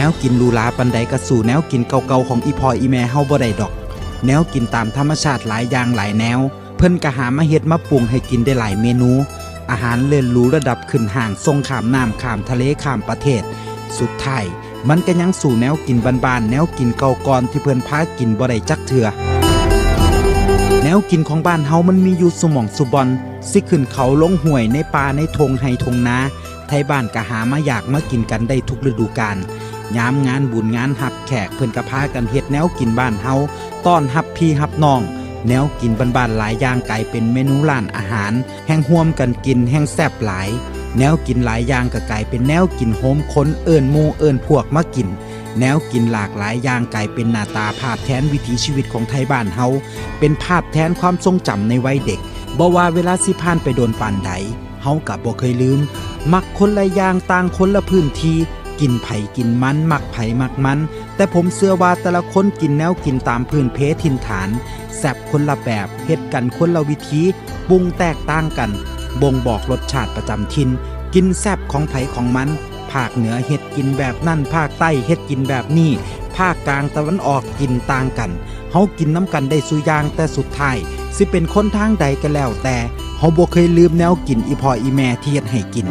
แนวกินหรูหราปันใดก็สู่แนวกินเก่าๆของอีพออีแม่เฮาบ่ได้ดอก แนวกินตามธรรมชาติหลายอย่างหลายแนว เพิ่นก็หามาเฮ็ดมาปรุงให้กินได้หลายเมนู อาหารเลิศหรูระดับขึ้นห่างทรงขามน้ำขามทะเลขามประเทศ สุดท้ายมันก็ยังสู่แนวกินบานๆแนวกินเก่าก่อนที่เพิ่นพากินบ่ได้จักเทื่อแนวกินของบ้านเฮามันมีอยู่สมองสุบอนสิขึ้นเขาลงห้วยในป่าในทงไฮทงนาไทยบ้านก็หามาอยากมากินกันได้ทุกฤดูกาล ยามงานบุญงานหับแขกเพิ่อนก็พากันเฮ็ดแนวกินบ้านเฮาต้อนรับพี่รับน้อง แนวกินบ้านๆหลายอย่างกลายเป็นเมนูร้านอาหาร แห่งร่วมกันกินแห่งแซ่บหลาย แนวกินหลายอย่างก็กลายเป็นแนวกินโฮมค้นเอิ้นมูเอิ้นพวกมากิน แนวกินหลากหลายอย่างกลายเป็นหน้าตาภาพแทนวิถีชีวิตของไทยบ้านเฮาเป็นภาพแทนความทรงจำในวัยเด็กบ่ว่าเวลาสิผ่านไปโดนปานใดเฮากับบ่เคยลืม มักคนละอย่างต่างคนละพื้นที่ กินไผ่กินมันมักไผ่มักมัน แต่ผมเชื่อว่าแต่ละคนกินแนวกินตามพื้นเพถิ่นฐานแซบคนละแบบเฮ็ดกันคนละวิธีปรุงแตกต่างกัน บ่งบอกรสชาติประจำถิ่นกินแซบของไผของมันภาคเหนือเฮ็ดกินแบบนั่นภาคใต้เฮ็ดกินแบบนี้ภาคกลางตะวันออกกินต่างกันเฮากินน้ำกันได้สุยางแต่สุดท้ายสิเป็นคนทางใดก็แล้วแต่เฮาบ่เคยลืมแนวกินอีพออีแม่ที่เฮ็ดให้กิน